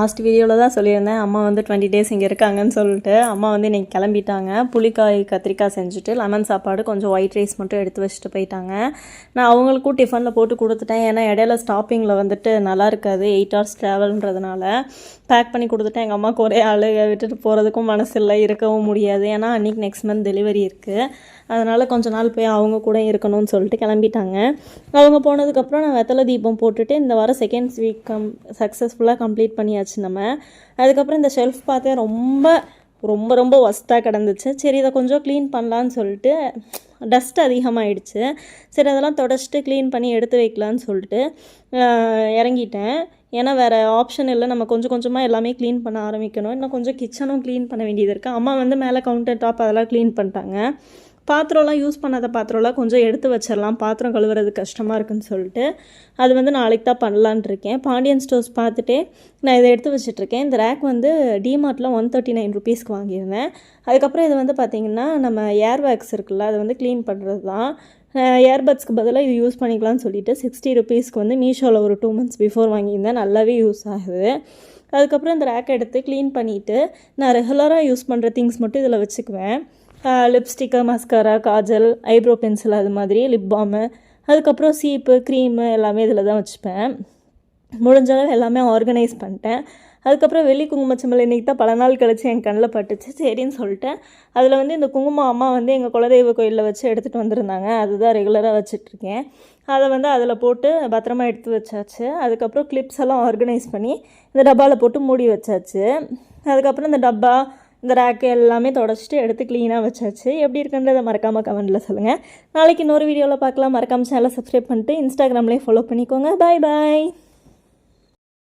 Last வீடியோவில் தான் சொல்லியிருந்தேன் அம்மா வந்து டுவெண்ட்டி டேஸ் இங்கே இருக்காங்கன்னு சொல்லிட்டு. அம்மா வந்து இன்றைக்கி கிளம்பிட்டாங்க. புளிக்காய் கத்திரிக்காய் செஞ்சுட்டு லெமன் சாப்பாடு கொஞ்சம் ஒயிட் ரைஸ் மட்டும் எடுத்து வச்சுட்டு போயிட்டாங்க. நான் அவங்களுக்கும் டிஃபனில் போட்டு கொடுத்துட்டேன். ஏன்னா இடையில ஸ்டாப்பிங்கில் வந்துட்டு நல்லா இருக்காது. எயிட் ஹவர்ஸ் ட்ராவல்ன்றதுனால பேக் பண்ணி கொடுத்துட்டேன். எங்கள் அம்மாவுக்கு ஒரே ஆள். விட்டுட்டு போகிறதுக்கும் மனசு இல்லை இருக்கவும் முடியாது. ஏன்னா அன்றைக்கி நெக்ஸ்ட் மந்த் டெலிவரி இருக்குது அதனால் கொஞ்ச நாள் போய் அவங்க கூட இருக்கணும்னு சொல்லிட்டு கிளம்பிட்டாங்க. அவங்க போனதுக்கப்புறம் நான் வெத்தலை தீபம் போட்டுட்டு இந்த வாரம் செகண்ட் வீக் கம் சக்ஸஸ்ஃபுல்லாக கம்ப்ளீட் பண்ணியாச்சு. நம்ம. அதுக்கப்புறம் இந்த ஷெல்ஃப் பார்த்தேன் ரொம்ப ரொம்ப ரொம்ப ஒஸ்ட்டாக கிடந்துச்சு. சரி இதை கொஞ்சம் க்ளீன் பண்ணலான்னு சொல்லிட்டு டஸ்ட் அதிகமாகிடுச்சு சரி அதெல்லாம் தொடச்சிட்டு க்ளீன் பண்ணி எடுத்து வைக்கலான்னு சொல்லிட்டு இறங்கிட்டேன். ஏன்னா வேறு ஆப்ஷன் இல்லை. நம்ம கொஞ்சம் கொஞ்சமாக எல்லாமே க்ளீன் பண்ண ஆரம்பிக்கணும். இன்னும் கொஞ்சம் கிச்சனும் க்ளீன் பண்ண வேண்டியது இருக்குது அம்மா வந்து மேலே கவுண்டர் டாப் அதெல்லாம் க்ளீன் பண்ணிட்டாங்க. பாத்திரம்லாம் யூஸ் பண்ணாத பாத்திரம்லாம் கொஞ்சம் எடுத்து வச்சிடலாம் பாத்திரம் கழுவுறது கஷ்டமாக இருக்குன்னு சொல்லிட்டு அது வந்து நாளைக்கு தான் பண்ணலான் இருக்கேன். பாண்டியன் ஸ்டோர்ஸ் பார்த்துட்டே நான் இதை எடுத்து வச்சிட்ருக்கேன். இந்த ரேக் வந்து டிமார்ட்டில் ஒன் தேர்ட்டி நைன் ருபீஸ்க்கு வாங்கியிருந்தேன். அதுக்கப்புறம் இது வந்து பார்த்திங்கன்னா நம்ம ஏர் வேக்ஸ் இருக்குல்ல அதை வந்து க்ளீன் பண்ணுறது தான் ஏர்பட்ஸ்க்கு பதிலாக இது யூஸ் பண்ணிக்கலாம்னு சொல்லிட்டு சிக்ஸ்டி ருபீஸ்க்கு வந்து மீஷோவில் ஒரு டூ மந்த்ஸ் பிஃபோர் வாங்கியிருந்தேன். நல்லாவே யூஸ் ஆகுது. அதுக்கப்புறம் இந்த ரேக் எடுத்து க்ளீன் பண்ணிவிட்டு நான் ரெகுலராக யூஸ் பண்ணுற திங்ஸ் மட்டும் இதில் வச்சுக்குவேன். Lipstick mascara kajal eyebrow pencil அது மாதிரி லிப் பாமு அதுக்கப்புறம் சீப்பு க்ரீமு எல்லாமே இதில் தான் வச்சுப்பேன். முடிஞ்ச அளவு எல்லாமே ஆர்கனைஸ் பண்ணிட்டேன். அதுக்கப்புறம் வெள்ளி குங்குமச்சம்பல் இன்றைக்கி தான் பல நாள் கழிச்சு என் கண்ணில் பட்டுச்சு. சரின்னு சொல்லிட்டேன். அதில் வந்து இந்த குங்குமம் அம்மா வந்து எங்கள் குலதெய்வ கோயிலில் வச்சு எடுத்துகிட்டு வந்திருந்தாங்க. அதுதான் ரெகுலராக வச்சுட்ருக்கேன் அதை வந்து அதில் போட்டு பத்திரமா எடுத்து வச்சாச்சு. அதுக்கப்புறம் கிளிப்ஸ் எல்லாம் ஆர்கனைஸ் பண்ணி இந்த டப்பாவில் போட்டு மூடி வச்சாச்சு. அதுக்கப்புறம் இந்த டப்பா இந்த ரேக்கு எல்லாமே தொடச்சிட்டு எடுத்து க்ளீனாக வச்சாச்சு. எப்படி இருக்குன்றதை மறக்காமல் கமெண்ட்டில் சொல்லுங்கள் நாளைக்கு இன்னொரு வீடியோவில் பார்க்கலாம். மறக்காமல் சேனலை சப்ஸ்கிரைப் பண்ணிட்டு இன்ஸ்டாகிராம்லேயே ஃபாலோ பண்ணிக்கோங்க. பாய் பாய்